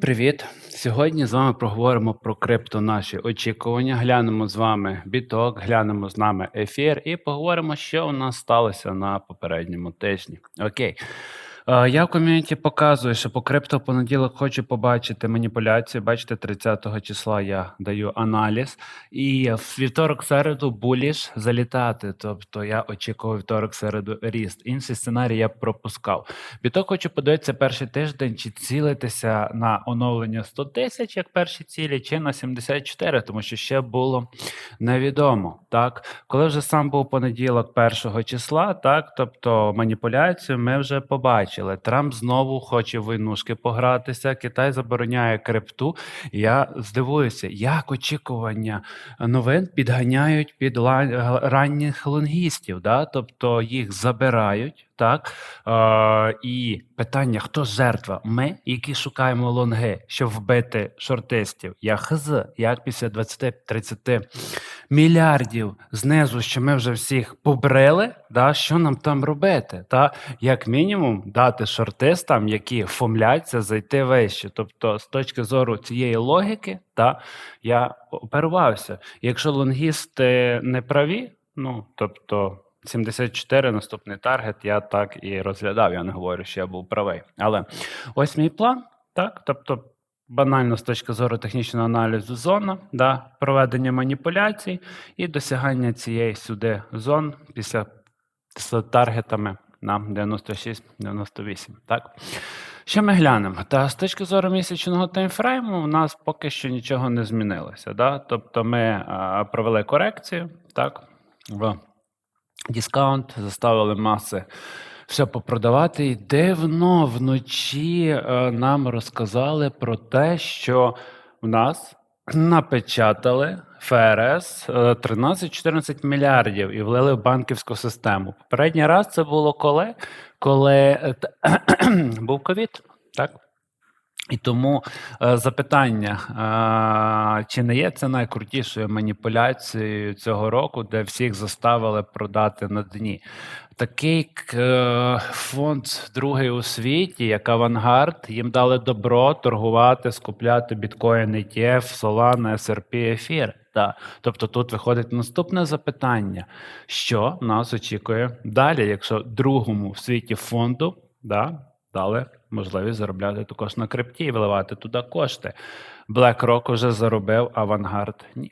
Привіт! Сьогодні з вами проговоримо про крипто наші очікування. Глянемо з вами біток, глянемо з нами ефір і поговоримо, що у нас сталося на попередньому тижні. Окей. Е, Я в ком'юніті показую, що по крипто в понеділок хочу побачити маніпуляцію. Бачите, 30-го числа я даю аналіз. І в вівторок середу буліш залітати. Тобто я очікував вівторок середу ріст. Інший сценарій я пропускав. Біток хочу подивитися перший тиждень, чи цілитися на оновлення 100 тисяч як перші цілі, чи на 74, тому що ще було невідомо. Так, коли вже сам був понеділок першого числа, так тобто маніпуляцію ми вже побачили. Трамп знову хоче в войнушки погратися. Китай забороняє крипту. Я здивуюся, як очікування новин підганяють під ранніх лонгістів, да? тобто їх забирають. Так е, і питання: хто жертва? Ми, які шукаємо лонги, щоб вбити шортистів. Я хз, як після 20-30 мільярдів знизу, що ми вже всіх побрили, да, що нам там робити? Та як мінімум дати шортистам, які фомляться, зайти вище. Тобто, з точки зору цієї логіки, та я оперувався. Якщо лонгісти не праві, ну тобто. 74 наступний таргет, я так і розглядав. Я не говорю, що я був правий. Але ось мій план, так. Тобто, банально з точки зору технічного аналізу зона, да, проведення маніпуляцій і досягання цієї сюди зон після з таргетами на 96-98. Так. Що ми глянемо? Та з точки зору місячного таймфрейму, у нас поки що нічого не змінилося. Да? Тобто ми а, провели корекцію, так, в дискаунт, заставили маси все попродавати. І дивно вночі е, нам розказали про те, що в нас напечатали ФРС е, 13-14 мільярдів і влили в банківську систему. Попередній раз це було коли? Коли е, був ковід, так? І тому е, запитання, е, чи не є це найкрутішою маніпуляцією цього року, де всіх заставили продати на дні? Такий е, фонд другий у світі, як Авангард, їм дали добро торгувати, скупляти біткоін, ETF, Solana, SRP, ефір. Та. Тобто тут виходить наступне запитання: що нас очікує далі, якщо другому в світі фонду да, дали можливість заробляти також на крипті і вливати туди кошти. BlackRock вже заробив, Авангард ні.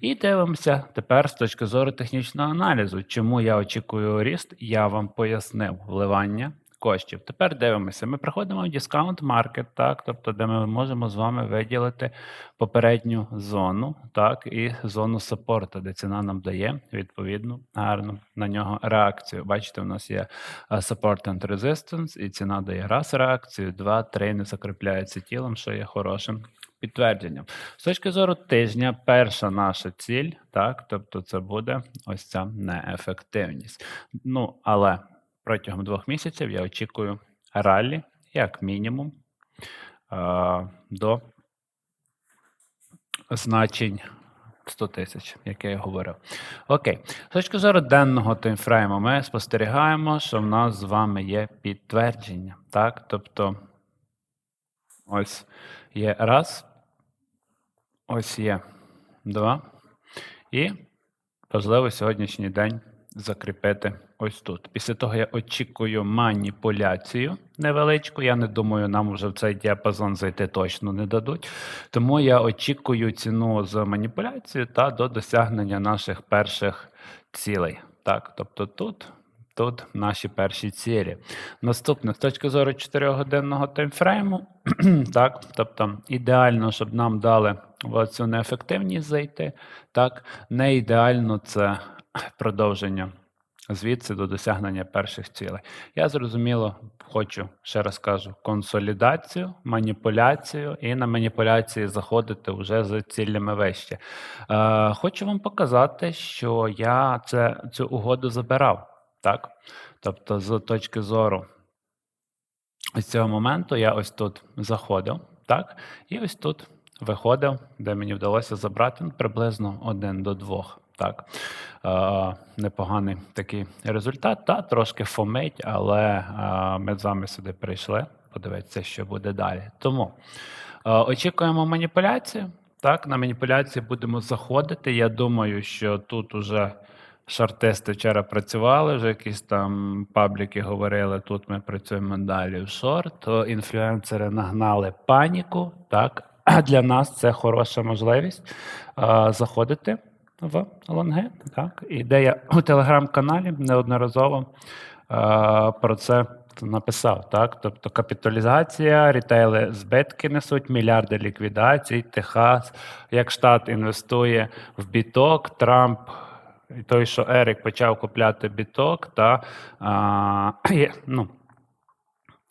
І дивимося тепер з точки зору технічного аналізу. Чому я очікую ріст, я вам пояснив вливання коштів. Тепер дивимося. Ми приходимо в дискаунт маркет, так, тобто, де ми можемо з вами виділити попередню зону, так, і зону саппорту, де ціна нам дає відповідну гарну на нього реакцію. Бачите, у нас є support and resistance, і ціна дає раз реакцію, два, три не закріпляється тілом, що є хорошим підтвердженням. З точки зору тижня, перша наша ціль, так, тобто це буде ось ця неефективність. Ну, але протягом двох місяців я очікую раллі, як мінімум, до значень 100 тисяч, як я і говорив. Окей. З точки зору денного таймфрейму, ми спостерігаємо, що в нас з вами є підтвердження. Так? Тобто, ось є раз, ось є два. І важливо сьогоднішній день закріпити ось тут. Після того я очікую маніпуляцію невеличку. Я не думаю, нам вже в цей діапазон зайти точно не дадуть. Тому я очікую ціну з маніпуляцією та до досягнення наших перших цілей. Так, тобто тут. Тут наші перші цілі. Наступне, з точки зору 4-годинного таймфрейму, так, тобто ідеально, щоб нам дали в цю неефективність зайти. Так, не ідеально це продовження звідси до досягнення перших цілей. Я зрозуміло хочу, ще раз кажу, консолідацію, маніпуляцію і на маніпуляції заходити вже з цілями вище. Е, хочу вам показати, що я це, цю угоду забирав. Так? Тобто, з точки зору з цього моменту я ось тут заходив, так, і ось тут виходив, де мені вдалося забрати приблизно один до двох. Так, е, непоганий такий результат. Та трошки фомить, але е, ми з вами сюди прийшли. Подивитися, що буде далі. Тому Е, Очікуємо маніпуляцію. Так, на маніпуляції будемо заходити. Я думаю, що тут уже шортисти вчора працювали, вже якісь там пабліки говорили, тут ми працюємо далі в шорт. Інфлюенсери нагнали паніку. Так, для нас це хороша можливість е, заходити в лонги. Так, і де я у телеграм-каналі неодноразово е, про це написав. Так, тобто капіталізація, рітейли збитки несуть, мільярди ліквідацій, Техас, як штат інвестує в біток, Трамп. І той, що Ерік почав купляти біток, та а, ну,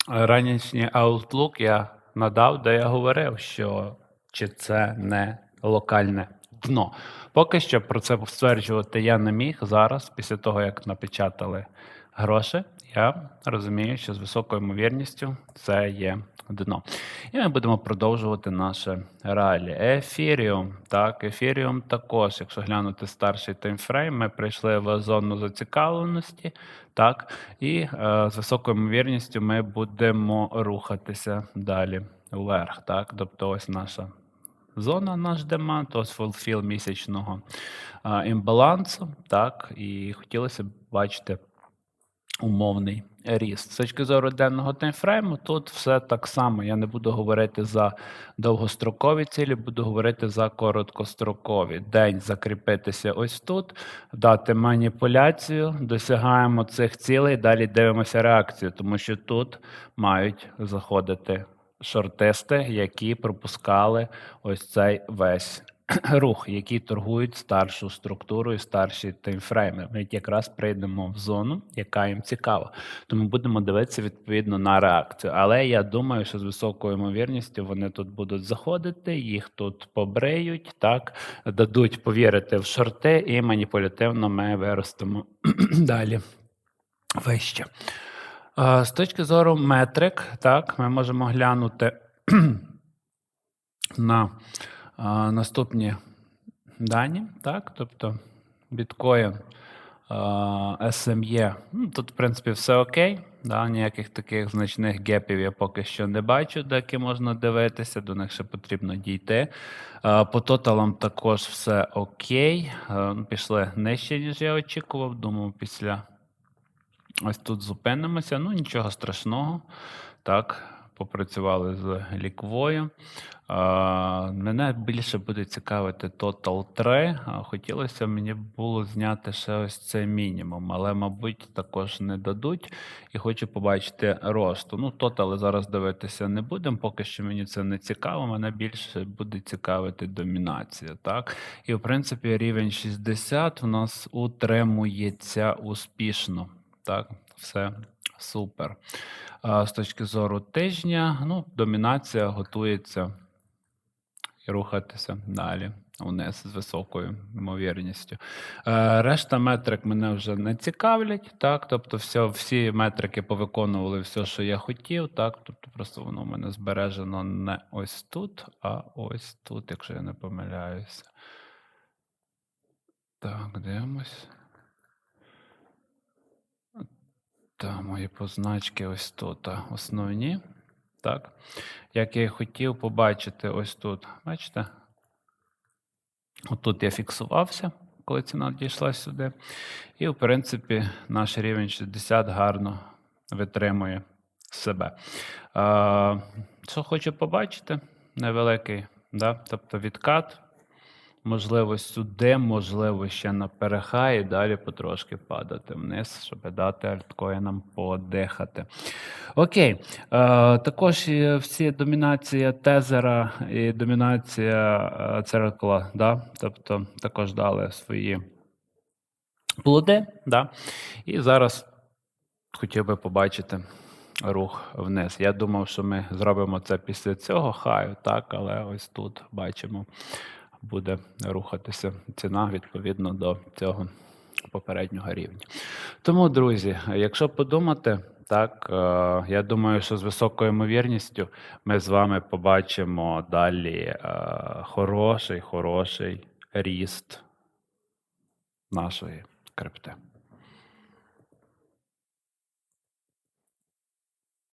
ранішній Outlook я надав, де я говорив, що чи це не локальне дно. Поки що про це стверджувати я не міг. Зараз, після того, як напечатали гроші, я розумію, що з високою ймовірністю це є дно. І ми будемо продовжувати наше ралі. Ефіріум. Так, ефіріум також, якщо глянути старший таймфрейм, ми прийшли в зону зацікавленості. Так, і е, з високою ймовірністю ми будемо рухатися далі вверх. Так, тобто ось наша зона, наш демант, фулфіл місячного імбалансу. Так, і хотілося б бачити умовний ріст. З точки зору денного таймфрейму, тут все так само. Я не буду говорити за довгострокові цілі, буду говорити за короткострокові. День закріпитися ось тут, дати маніпуляцію, досягаємо цих цілей, далі дивимося реакцію, тому що тут мають заходити шортисти, які пропускали ось цей весь рух, які торгують старшу структуру і старші таймфрейми. Ми якраз прийдемо в зону, яка їм цікава. Тому будемо дивитися відповідно на реакцію. Але я думаю, що з високою ймовірністю вони тут будуть заходити, їх тут побриють, так дадуть повірити в шорти, і маніпулятивно ми виростемо далі вище. Е, З точки зору метрик, так, ми можемо глянути на наступні дані, так, тобто біткоін, SME, ну, тут, в принципі, все окей. Да, ніяких таких значних гепів я поки що не бачу, де які можна дивитися, до них ще потрібно дійти. По тоталам також все окей. Пішли нижче, ніж я очікував. Думав, після ось тут зупинимося. Ну, нічого страшного. Так, попрацювали з ліквою. А, Мене більше буде цікавити Total 3. А, Хотілося мені було зняти ще ось цей мінімум, але, мабуть, також не дадуть. І хочу побачити росту. Ну, Total зараз дивитися не будемо, поки що мені це не цікаво. Мене більше буде цікавити домінація. Так? І, в принципі, рівень 60 у нас утримується успішно. Так, все супер. А, З точки зору тижня, ну, домінація готується і рухатися далі вниз з високою ймовірністю. Е, Решта метрик мене вже не цікавлять, так, тобто все, всі метрики повиконували все, що я хотів, так, тобто просто воно в мене збережено не ось тут, а ось тут, якщо я не помиляюся. Так, дивимось. Та мої позначки ось тут основні. Так. Як я і хотів побачити ось тут. Бачите? Отут я фіксувався, коли ціна дійшла сюди. І, в принципі, наш рівень 60 гарно витримує себе. Що хочу побачити? Невеликий, да? тобто відкат. Можливо, сюди, можливо, ще на переха і далі потрошки падати вниз, щоб дати альткоїнам подихати. Окей. Е, також всі домінація тезера і домінація е, церкла, да? тобто також дали свої плоди. Да? І зараз хотів би побачити. Рух вниз. Я думав, що ми зробимо це після цього хаю, так, але ось тут бачимо буде рухатися ціна відповідно до цього попереднього рівня. Тому, друзі, якщо подумати, так, е, я думаю, що з високою ймовірністю ми з вами побачимо далі е, хороший, хороший ріст нашої крипти.